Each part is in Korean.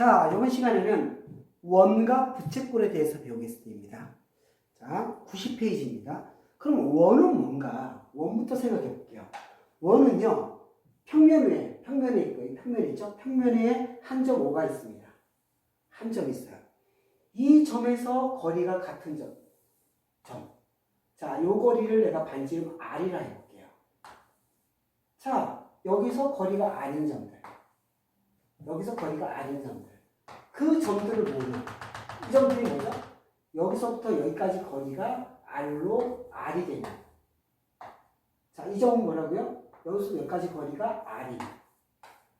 자, 이번 시간에는 원과 부채꼴에 대해서 배우겠습니다. 자, 90페이지입니다. 그럼 원은 뭔가? 원부터 생각해 볼게요. 원은요, 평면 위에, 평면에 있고, 이 평면 있죠? 평면 위에 한점 오가 있습니다. 한 점 있어요. 이 점에서 거리가 같은 점. 점. 자, 요 거리를 내가 반지름 R이라 해볼게요. 자, 여기서 거리가 R인 점들. 여기서 거리가 R인 점들. 그 점들을 보면, 이 점들이 뭐죠? 여기서부터 여기까지 거리가 R로 R이 되면. 자, 이 점은 뭐라고요? 여기서 여기까지 거리가 R이.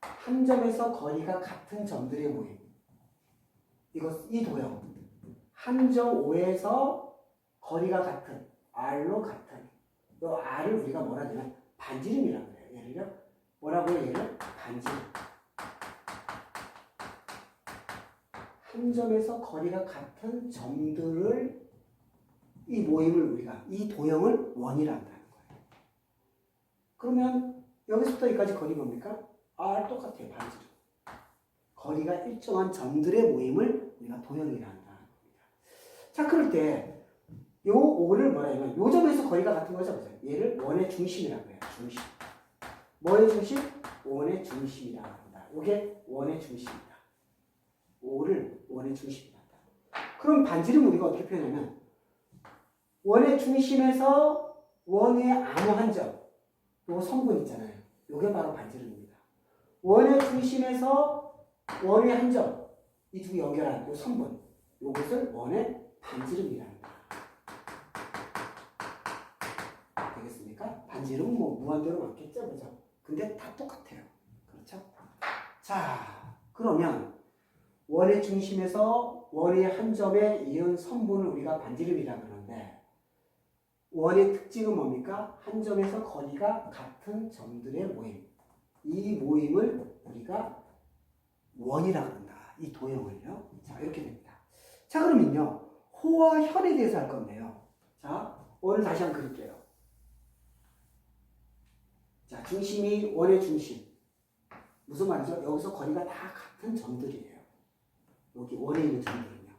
한 점에서 거리가 같은 점들의 모임. 이거, 이 도형. 한 점 5에서 거리가 같은, R로 같은. 이 R을 우리가 뭐라 하냐면 반지름이라고 해요. 얘를요. 뭐라고요? 얘를 반지름. 한 점에서 거리가 같은 점들을 이 모임을 우리가 이 도형을 원이라 한다는 거예요. 그러면 여기서부터 여기까지 거리 뭡니까? R 똑같아요. 반지름. 거리가 일정한 점들의 모임을 우리가 도형이라 겁니다. 자, 그럴 때 요 5를 뭐라 하냐면 요 점에서 거리가 같은 거죠. 얘를 원의 중심이라고 해요. 중심. 뭐의 중심? 원의 중심이라고 합니다. 요게 원의 중심이다. 5를 원의 중심이다. 그럼 반지름 우리가 어떻게 표현하면 원의 중심에서 원의 아무 한 점, 요 성분 있잖아요. 요게 바로 반지름입니다. 원의 중심에서 원의 한 점, 이두 연결한 요 성분, 요것을 원의 반지름이라 합니다. 되겠습니까? 반지름은 뭐 무한대로 많겠죠, 그죠? 근데 다 똑같아요. 그렇죠? 자, 그러면 원의 중심에서 원의 한 점에 이은 성분을 우리가 반지름이라 그러는데 원의 특징은 뭡니까? 한 점에서 거리가 같은 점들의 모임. 이 모임을 우리가 원이라 그런다. 이 도형을요. 자, 이렇게 됩니다. 자, 그러면요. 호와 현에 대해서 할 건데요. 자, 원을 다시 한번 그릴게요. 자, 중심이 원의 중심. 무슨 말이죠? 여기서 거리가 다 같은 점들이에요. 여기 원에 있는 점들은요.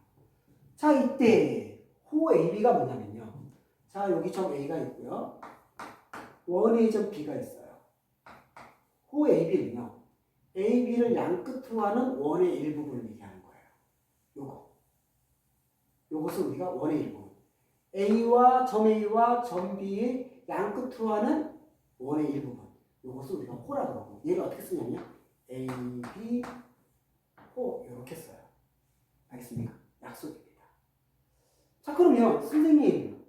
자, 이때 호 AB가 뭐냐면요. 자, 여기 점 A가 있고요. 원의 점 B가 있어요. 호 AB는요. AB를 양 끝으로 하는 원의 일부분을 얘기하는 거예요. 요거. 요것을 우리가 원의 일부분. A와 점 A와 점 B의 양 끝으로 하는 원의 일부분. 요것을 우리가 호라고 하고 얘를 어떻게 쓰냐면 A, B, 호 이렇게 써요. 알겠습니까? 약속입니다. 자 그러면 선생님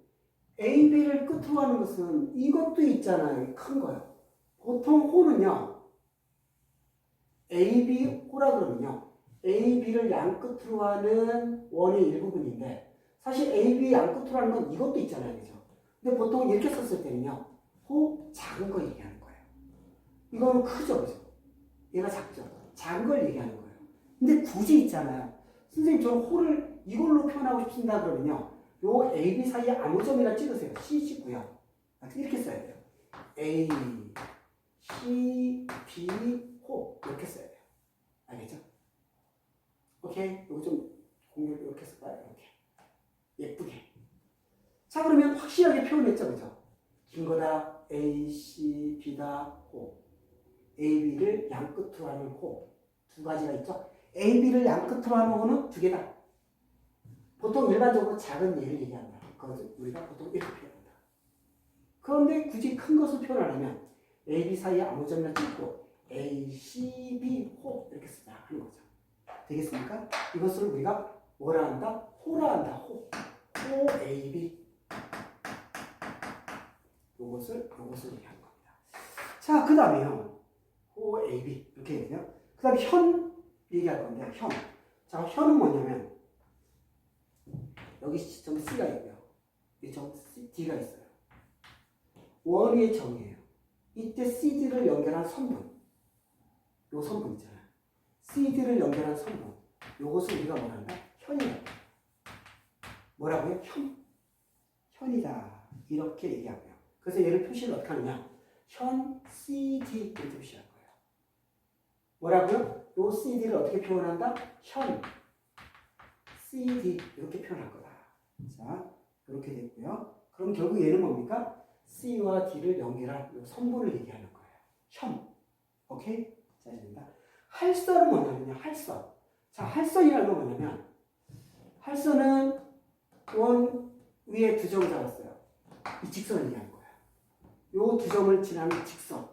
A, B를 끝으로 하는 것은 이것도 있잖아요. 큰 거요. 보통 호는요. A, B, 호라 그러면요. A, B를 양 끝으로 하는 원의 일부분인데 사실 A, B 양 끝으로 하는 건 이것도 있잖아요. 그죠? 근데 보통 이렇게 썼을 때는요. 호 작은 거 얘기하는 거예요. 이거는 크죠. 그죠? 얘가 작죠. 작은 걸 얘기하는 거예요. 근데 굳이 있잖아요. 선생님 저는 호를 이걸로 표현하고 싶습니다 그러면요. 요 A, B 사이에 아무 점이나 찍으세요. C 찍고요. 이렇게 써야 돼요. A, C, B, 호 이렇게 써야 돼요. 알겠죠? 오케이. 이거 좀 공유 이렇게 쓸까요? 이렇게 예쁘게. 자 그러면 확실하게 표현했죠, 그죠? 긴 거다 A, C, B다 호. A, B를 양 끝으로 하는 호. 두 가지가 있죠. A, B를 양 끝으로 하는 호는 두 개다. 보통 일반적으로 작은 예를 얘기한다. 그것을 우리가 보통 이렇게 표현한다. 그런데 굳이 큰 것을 표현하려면 A, B 사이에 아무 점이나 찍고 A, C, B, 호 이렇게 쓰자 하는 거죠. 되겠습니까? 이것을 우리가 뭐라 한다? 호라 한다. 호. 호 A, B. 요것을 요것을 얘기하는 겁니다. 자, 그 다음에요. 호 A, B 이렇게 얘기해요. 그 다음에 현 얘기할 건데 현. 자, 현은 뭐냐면 여기 점 C가 있고요. 이점 D가 있어요. 원위의 점이에요. 이때 CD를 연결한 선분. 요 선분 있잖아요. CD를 연결한 선분. 요것을 우리가 뭐라 한다? 현이라고. 뭐라고요? 현. 현이다. 이렇게 얘기하고요. 그래서 얘를 표시를 어떻게 하느냐? 현 CD 이렇게 표시할 거예요. 뭐라고요? 요 CD를 어떻게 표현한다? 현 CD 이렇게 표현할 거다. 자, 이렇게 됐고요. 그럼 결국 얘는 뭡니까? C와 D를 연결한 요 선분을 얘기하는 거예요. 현. 오케이? 자, 됩니다. 할선은 뭐냐면요. 할선. 자, 할선이라는 건 뭐냐면 할선은 원 위에 두점 잡았어요. 이 직선을 얘기하는 거예요. 요 두 점을 지나는 직선.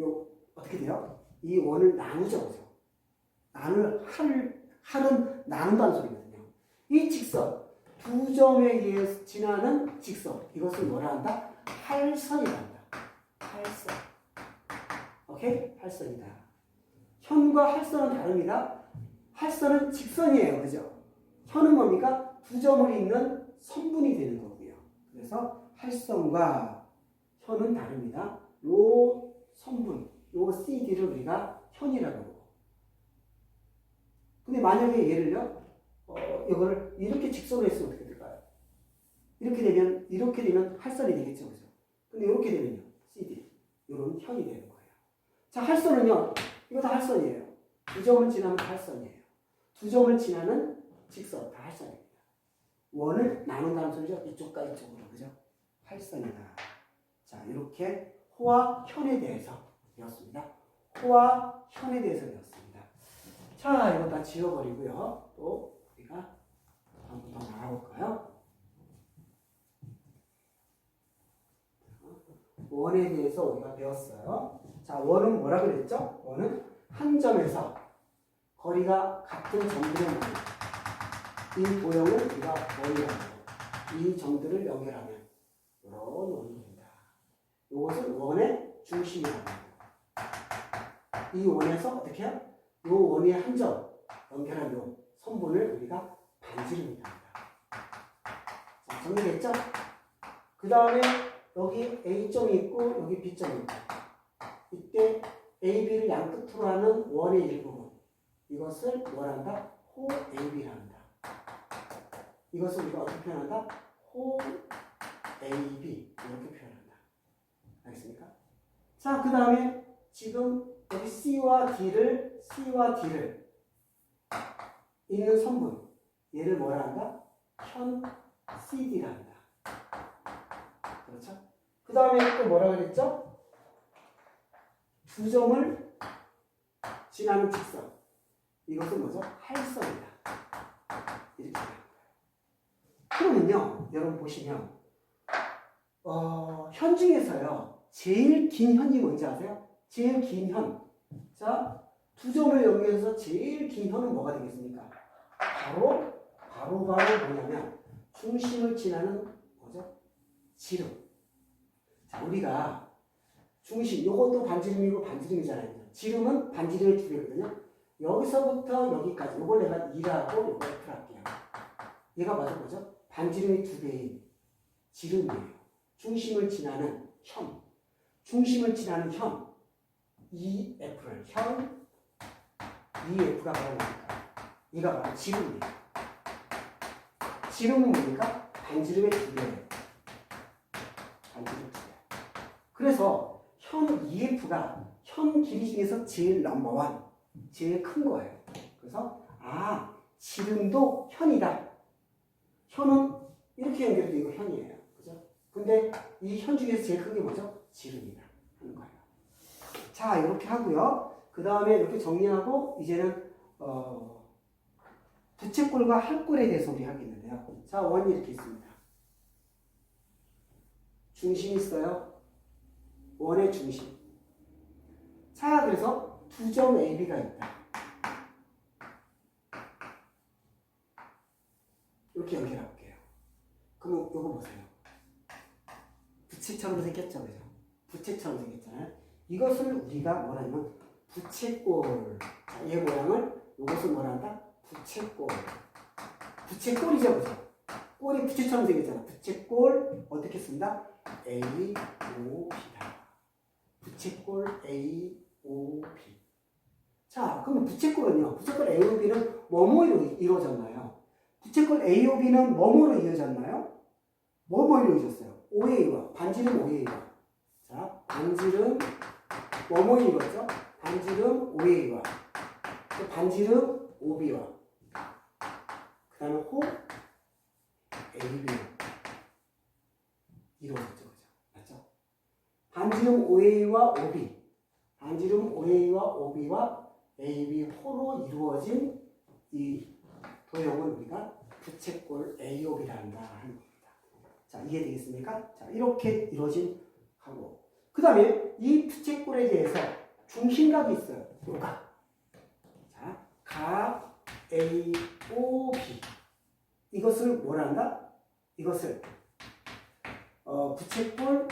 요 어떻게 돼요? 이 원을 나누죠, 그죠? 나눌 할 할은 나눈다는 소리거든요. 이 직선 두 점에 의해서 지나는 직선 이것을 뭐라 한다? 할선이라 한다. 할선. 오케이? 할선이다. 현과 할선은 다릅니다. 할선은 직선이에요, 그죠? 현은 뭡니까? 두 점을 잇는 선분이 되는 거고요. 그래서 할선과 현은 다릅니다. 요 선분, 요 CD를 우리가 현이라고. 근데 만약에 얘를요, 어, 이거를 이렇게 직선으로 했으면 어떻게 될까요? 이렇게 되면, 이렇게 되면 할선이 되겠죠, 그죠? 근데 이렇게 되면요, CD. 요런 현이 되는 거예요. 자, 할선은요, 이거 다 할선이에요. 두 점을 지나면 다 할선이에요. 두 점을 지나는 직선, 다 할선입니다. 원을 나눈다는 소리죠. 이쪽과 이쪽으로, 그죠? 할선이다. 자, 이렇게 호와 현에 대해서 배웠습니다. 호와 현에 대해서 배웠습니다. 자, 이거 다 지워버리고요. 또 우리가 더 나가볼까요? 원에 대해서 우리가 배웠어요. 자, 원은 뭐라 그랬죠? 원은 한 점에서 거리가 같은 점들의 모임. 이 도형을 우리가 원이라고 이 점들을 연결하면 이런 원이 됩니다. 이것을 원의 중심이라고. 이 원에서 어떻게 해요? 이 원의 한 점 연결한 요 선분을 우리가 반지름이라고 합니다. 자, 정리됐죠? 그 다음에 여기 A점이 있고 여기 B점이 있고 이때 AB를 양끝으로 하는 원의 일부분 이것을 뭐란다? 호 AB라 한다. 이것을 우리가 어떻게 표현한다? 호 AB 이렇게 표현한다. 알겠습니까? 자, 그 다음에 지금 여기 C와 D를 C와 D를 있는 선분 얘를 뭐라 한다? 현 CD라 한다. 그렇죠? 그 다음에 또 뭐라 그랬죠? 두 점을 지나는 직선 이것은 뭐죠? 할선이다. 이렇게. 그러면요, 여러분 보시면 어, 현 중에서요 제일 긴 현이 뭔지 아세요? 제일 긴 현. 자, 두 점을 연결해서 제일 긴 현은 뭐가 되겠습니까? 바로 바로 바로 뭐냐면 중심을 지나는 뭐죠? 지름. 자, 우리가 중심, 요것도 반지름이고 반지름이잖아요. 지름은 반지름의 두 배거든요. 여기서부터 여기까지, 요걸 내가 2라고 요걸 F를 할게요. 얘가 맞아 뭐죠? 반지름의 두 배인 지름이에요. 중심을 지나는 현. 중심을 지나는 현. EF를, 현, EF가 바로 뭡니까? 얘가 바로 지름이에요. 지름은 뭡니까? 반지름의 두 배예요. 반지름 두 배. 그래서 현 EF가 현 길이 중에서 제일 넘버원, 제일 큰 거예요. 그래서 아 지름도 현이다. 현은 이렇게 이거 현이에요. 그죠? 근데 이 현 중에서 제일 큰 게 뭐죠? 지름이다 하는 거예요. 자 이렇게 하고요. 그 다음에 이렇게 정리하고 이제는 어, 부채꼴과 할꼴에 대해서 우리 하겠는데요. 자 원이 이렇게 있습니다. 중심 있어요. 원의 중심. 자, 그래서 두 점 AB가 있다. 이렇게 연결해 볼게요. 그럼 요거 보세요. 부채처럼 생겼죠, 그죠? 부채처럼 생겼잖아요. 이것을 우리가 뭐라면 부채꼴. 자, 얘 모양을 이것을 뭐란다? 부채꼴. 부채꼴이죠, 그죠? 꼴이 부채처럼 생겼잖아. 부채꼴 어떻게 쓴다? A, O, B다. 부채꼴 A, O, B. 자, 그러면 부채꼴은요. 부채꼴 A, O, B는 뭐뭐로 이루어졌나요? 부채꼴 A, O, B는 뭐뭐로 이루어졌나요? 뭐뭐 이루어졌어요? OA와 반지름 OA와 자, 반지름 뭐뭐 이루어졌죠? 반지름 OA와 또 반지름 OB와 그 다음에 호 AB로 이루어졌죠. 그죠? 맞죠? 반지름 OA와 OB 반지름 OA와 OB와 AB 호로 이루어진 이 도형을 우리가 부채꼴 AOB라 한다 하는 겁니다. 자, 이해되겠습니까? 자, 이렇게 이루어진 하고 그 다음에 이 부채꼴에 대해서 중심각이 있어요. 요각. 자, 각 AOB 이것을 뭐라 한다? 이것을 어, 부채꼴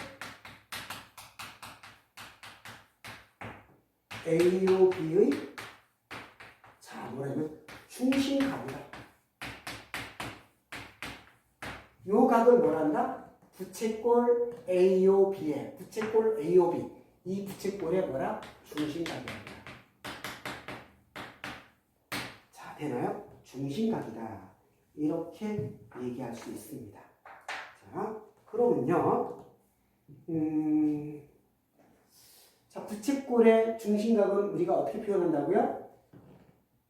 AOB의 자 뭐라면 중심각이다. 요 각을 뭐란다? 부채꼴 AOB에 부채꼴 AOB 이 부채꼴의 뭐라? 중심각이다. 자 되나요? 중심각이다. 이렇게 얘기할 수 있습니다. 자 그러면요. 음, 자 부채꼴의 중심각은 우리가 어떻게 표현한다고요?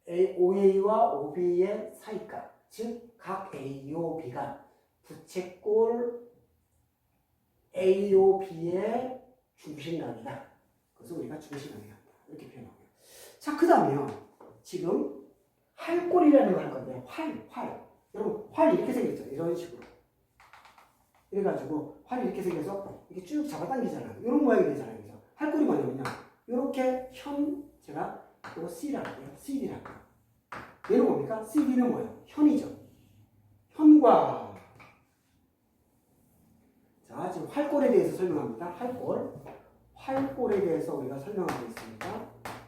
OA와 OB의 사이값, 즉 각 AOB가 부채꼴 AOB의 중심각이다. 그래서 우리가 중심각이다. 이렇게 표현하고요. 자, 그 다음에요. 지금 활꼴이라는 걸 할 건데, 활, 활. 여러분, 활 이렇게 생겼죠? 이런 식으로. 이래가지고, 활이 이렇게 생겨서 이렇게 쭉 잡아당기잖아요. 이런 모양이 되잖아요. 그죠? 활꼴이 뭐냐면요. 이렇게 현, 제가 이거 C라고 해요. CD라고. 얘는 뭡니까? CD는 뭐예요? 현이죠. 현과 자 지금 활골에 대해서 설명합니다. 활골 활골에 대해서 우리가 설명하고 있습니다.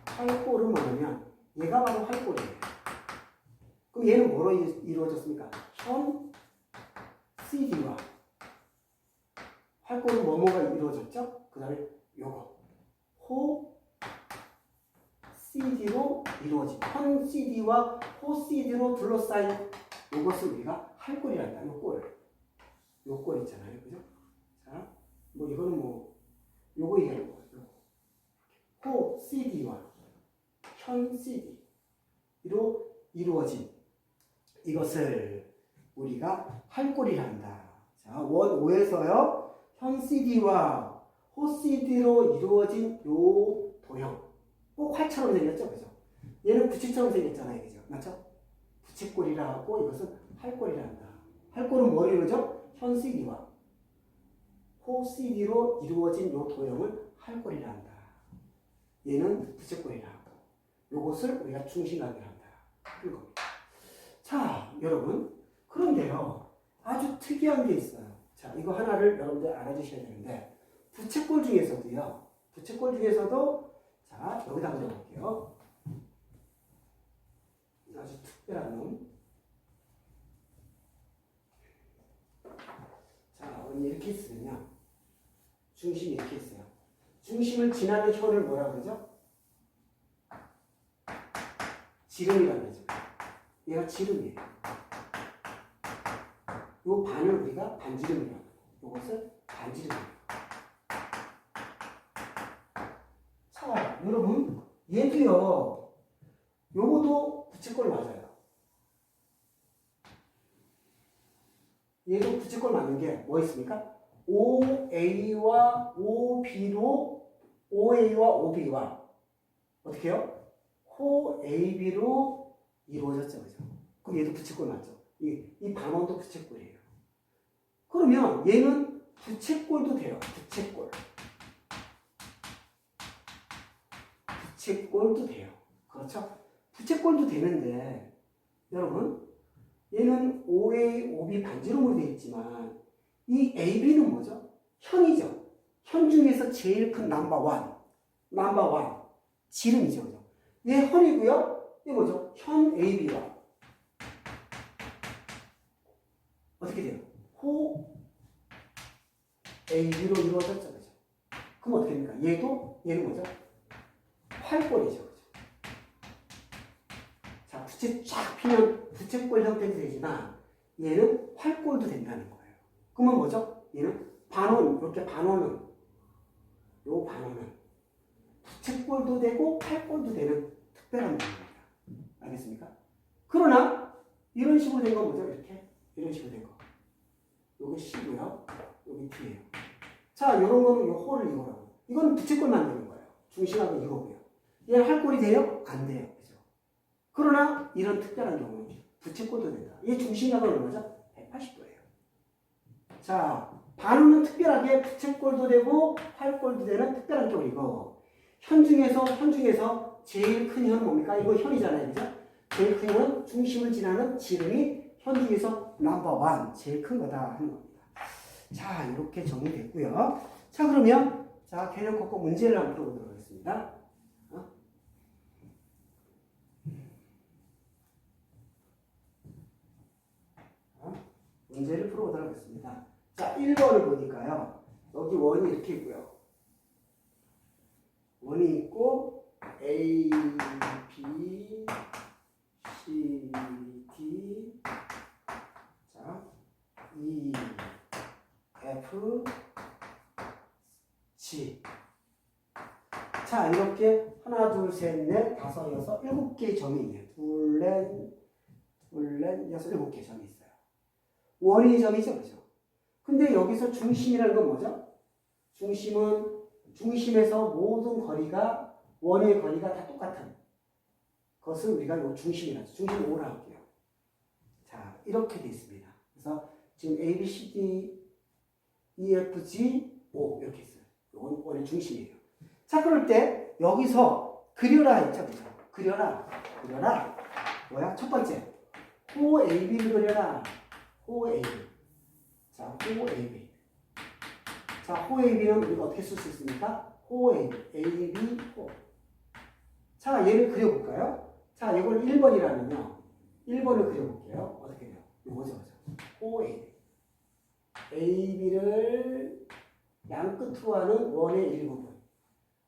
활골은 뭐냐면 얘가 바로 활골이에요. 그럼 얘는 뭐로 이- 이루어졌습니까? 현 CD와 활골은 뭐뭐가 이루어졌죠? 그 다음에 요거 호 CD로 이루어진 현 CD와 호 CD로 둘러싸인 이것을 우리가 할골이란다. 요 꼴. 요꼴 있잖아요. 그죠? 자, 뭐 이거는 뭐 요거 얘기하는 거예요. 호 CD와 현 CD로 이루어진 이것을 우리가 할골이란다. 자, 원 5에서요. 현 CD와 호 CD로 이루어진 요 도형. 꼭 활처럼 생겼죠, 그죠? 얘는 부치처럼 생겼잖아요, 그죠? 맞죠? 부치꼴이라 하고 이것은 할꼴이라 한다. 할꼴은 뭘 이루죠? 현 CD와 호 CD로 이루어진 요 도형을 할꼴이라 한다. 얘는 부치꼴이라 하고 요것을 우리가 중심각이라 한다. 이겁니다. 자, 여러분. 그런데요. 아주 특이한 게 있어요. 자, 이거 하나를 여러분들 알아주셔야 되는데 부채꼴 중에서도요. 부채꼴 중에서도 자, 여기다 그려볼게요. 아주 특별한 놈. 자, 언니 이렇게 있으면요. 중심이 이렇게 있어요. 중심을 지나는 현을 뭐라 그러죠? 지름이라고 그러죠. 얘가 지름이에요. 요 반을 우리가 반지름이라고 해요. 요것을 반지름이에요. 자, 여러분, 얘도요, 요거도 부채꼴 맞아요. 얘도 부채꼴 맞는 게 뭐 있습니까? OA와 OB로, OA와 OB와, 어떻게 해요? 호 AB로 이루어졌죠, 그죠? 그럼 얘도 부채꼴 맞죠? 이, 이 반원도 부채꼴이에요. 그러면 얘는 부채꼴도 돼요, 부채꼴. 부채꼴도 돼요. 그렇죠? 부채꼴도 되는데 여러분 얘는 OA, OB 반지름으로 되어 있지만 이 AB는 뭐죠? 현이죠. 현 중에서 제일 큰 넘버 원, 넘버 원 지름이죠. 그죠? 얘 현이고요. 얘 뭐죠? 현 AB와 어떻게 돼요? 호 AB로 이루어졌죠. 그죠? 그럼 어떻게 됩니까? 얘도 얘는 뭐죠? 활골이죠. 그죠? 자, 부채 쫙 피면 부채꼴 형태도 되지만 얘는 활골도 된다는 거예요. 그러면 뭐죠? 얘는 반원, 이렇게 반원은 요 반원은 부채꼴도 되고 활골도 되는 특별한 겁니다. 알겠습니까? 그러나 이런 식으로 된거 뭐죠? 이렇게 이런 식으로 된 거. 요게 C고요. 여기 T예요. 자, 요런 거는 요 홀을 이거라고. 이거는 부채꼴만 되는 거예요. 중심하고 이거고요. 얘 할꼴이 돼요? 안 돼요. 그죠? 그러나 이런 특별한 경우는 부채꼴도 된다. 얘 중심각은 얼마죠? 180도예요. 자, 반우는 특별하게 부채꼴도 되고 활꼴도 되는 특별한 경우이고 현 중에서 현 중에서 제일 큰 현은 뭡니까? 이거 현이잖아요. 그죠? 제일 큰 현은 중심을 지나는 지름이 현 중에서 넘버 원 제일 큰 거다 하는 겁니다. 자, 이렇게 정리됐고요. 자, 그러면 자, 개념 걷고 문제를 한번 풀어보도록 하겠습니다. 어? 어? 문제를 풀어보도록 하겠습니다. 자, 1번을 보니까요. 여기 원이 이렇게 있고요. 원이 있고 A, B, C, D 자, E, F, G 자, 이렇게 하나, 둘, 셋, 넷, 다섯, 여섯, 일곱 개의 점이 있네요. 둘, 넷, 둘, 넷, 여섯, 일곱 개의 점이 있어요. 원이 점이죠, 그죠? 근데 여기서 중심이라는 건 뭐죠? 중심은 중심에서 모든 거리가 원의 거리가 다 똑같은 것을 우리가 요 중심이라고 하죠. 중심 O라 할게요. 자, 이렇게 돼 있습니다. 그래서 지금 A, B, C, D, E, F, G, O 이렇게 있어요. 원, 원의 중심이에요. 자, 그럴 때 여기서 그려라 했죠, 그죠? 그려라, 그려라. 뭐야? 첫 번째, 호 AB를 그려라. 호 AB. 자, 호 AB. 자, 호 AB는 우리가 어떻게 쓸 수 있습니까? 호 AB, AB, 호. 자, 얘를 그려볼까요? 자, 이걸 1번이라면요. 1번을 그려볼게요. 어떻게 돼요? 요거죠, 그죠? 호 AB. AB를 양 끝으로 하는 원의 일부분.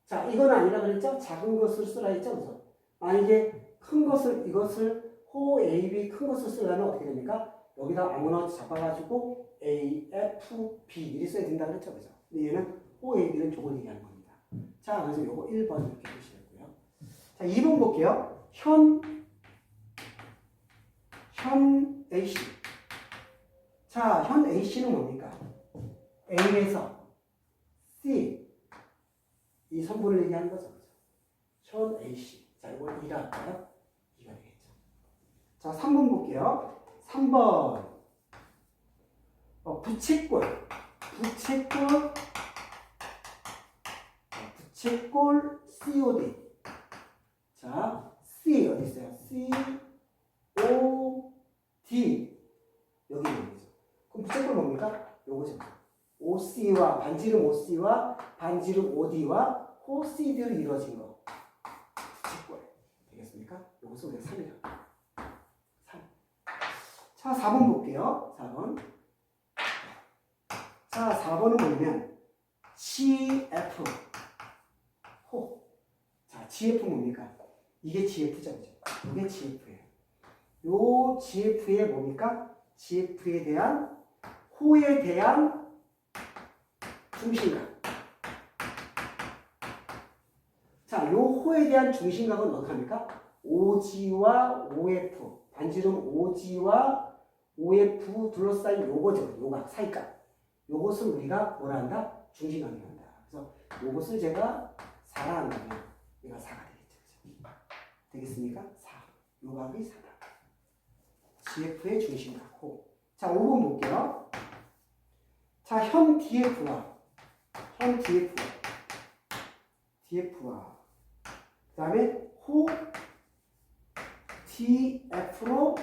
자, 이건 아니라 그랬죠? 작은 것을 쓰라 했죠? 그죠? 만약에 큰 것을, 이것을 호 AB 큰 것을 쓰려면 어떻게 됩니까? 여기다 아무나 잡아가지고 A, F, B 이렇게 써야 된다 그랬죠, 그죠? 근데 얘는 O, A, B는 저걸 얘기하는 겁니다. 자, 그래서 요거 1번 이렇게 보시고요. 자, 2번 볼게요. 현, 현 AC. 자, 현 AC는 뭡니까? A에서 C 이 선분을 얘기하는 거죠, 그죠? 현 AC. 자, 이걸 2라 할까요? 2가 되겠죠. 자, 3번 볼게요. 3번 어, 부채꼴 부채꼴 어, 부채꼴 COD 자 C 어디 있어요? C O D 여기 있는 거죠. 그럼 부채꼴 뭡니까? 요거죠. OC와 반지름 OC와 반지름 OD와 호 CD로 이루어진 거 부채꼴 되겠습니까? 요것을 우리가 3이라고 자, 4번 볼게요. 4번. 자, 4번은 뭐냐면 GF 호. 자, GF 뭡니까? 이게 GF죠? 이게 GF예요. 요 GF의 뭡니까? GF에 대한 호에 대한 중심각. 자, 요 호에 대한 중심각은 어떻게 합니까? OG와 OF 반지름 OG와 OF 둘러싸인 요거죠. 요각, 사이각. 요것을 우리가 뭐라 한다? 중심각이라 한다. 그래서 요것을 제가 4라 한다면 얘가 4가 되겠죠. 되겠습니까? 4. 요각이 4다. GF의 중심각, 호. 자, 5번 볼게요. 자, 현 DF와 현 DF와 DF와 그 다음에 호 DF로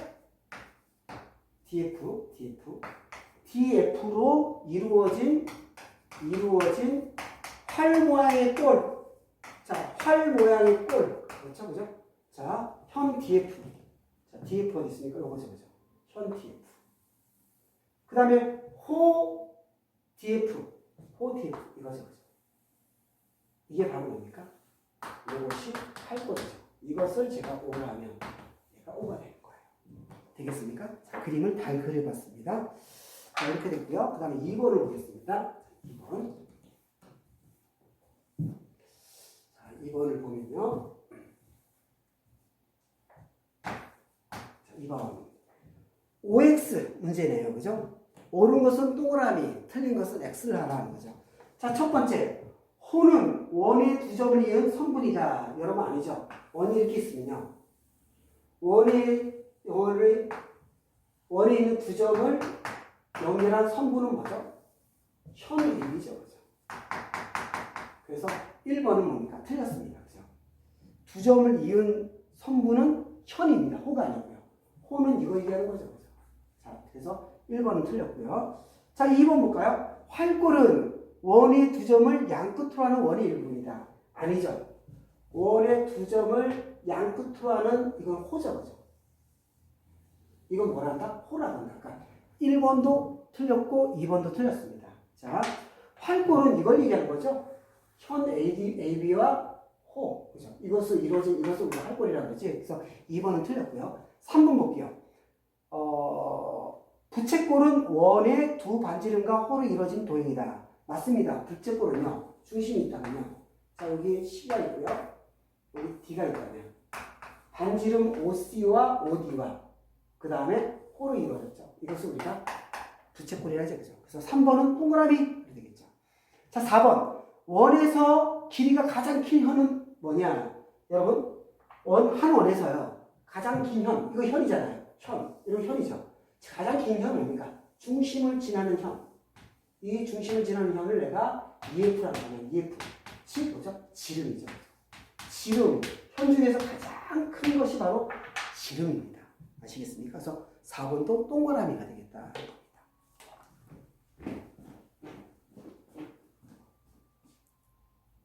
DF, DF, DF로 이루어진 이루어진 활 모양의 골. 자, 활 모양의 골. 그렇죠, 그죠? 자, 현 DF. 자, DF 어디 있습니까? 요거죠, 그죠? 현 DF. 그 다음에 호 DF, 호 DF 이거죠, 그죠? 이게 바로 뭡니까? 이것이 할 거죠. 이것을 제가 오를 하면 얘가 오가 되는 거예요. 되겠습니까? 자, 그림을 다 그려봤습니다. 자, 이렇게 됐고요. 그 다음에 2번을 보겠습니다. 2번. 자, 2번을 보면요. 2번. OX 문제네요. 그죠? 옳은 것은 동그라미, 틀린 것은 X를 하라는 거죠. 자, 첫 번째. 호는 원의 두 점을 이은 성분이다. 여러분 아니죠? 원이 이렇게 있으면요. 원의, 원의, 원에 있는 두 점을 연결한 성분은 뭐죠? 현일이죠. 그죠? 그래서 1번은 뭡니까? 틀렸습니다. 그죠? 두 점을 이은 성분은 현입니다. 호가 아니고요. 호는 이거 얘기하는 거죠. 그죠? 자, 그래서 1번은 틀렸고요. 자, 2번 볼까요? 활골은 원의 두 점을 양끝으로 하는 원의 일부입니다. 아니죠. 원의 두 점을 양끝으로 하는 이건 호죠. 그죠? 이건 뭐란다? 호라고 한다. 그러니까 1번도 틀렸고 2번도 틀렸습니다. 자, 활골은 이걸 얘기하는 거죠. 현 AB와 호. 그죠? 이것을 이루어진 이것을 우리가 활골이라고 그러지. 그래서 2번은 틀렸고요. 3번 볼게요. 어, 부채꼴은 원의 두 반지름과 호로 이루어진 도형이다. 맞습니다. 부채꼴은요. 중심이 있다면요. 자, 여기 C가 있고요. 여기 D가 있다면 반지름 OC와 OD와 그 다음에 호로 이루어졌죠. 이것을 우리가 부채꼴이라 하죠. 그죠? 그래서 3번은 동그라미 되겠죠. 자, 4번. 원에서 길이가 가장 긴 현은 뭐냐? 여러분, 원, 한 원에서요. 가장 긴 현, 이거 현이잖아요. 현, 이런 현이죠. 가장 긴 현은 뭡니까? 중심을 지나는 현. 이 중심을 지나는 현을 내가 EF라고 하면 EF. 지, 뭐죠? 지름이죠. 지름. 현 중에서 가장 큰 것이 바로 지름입니다. 아시겠습니까? 그래서 4번도 동그라미가 되겠다.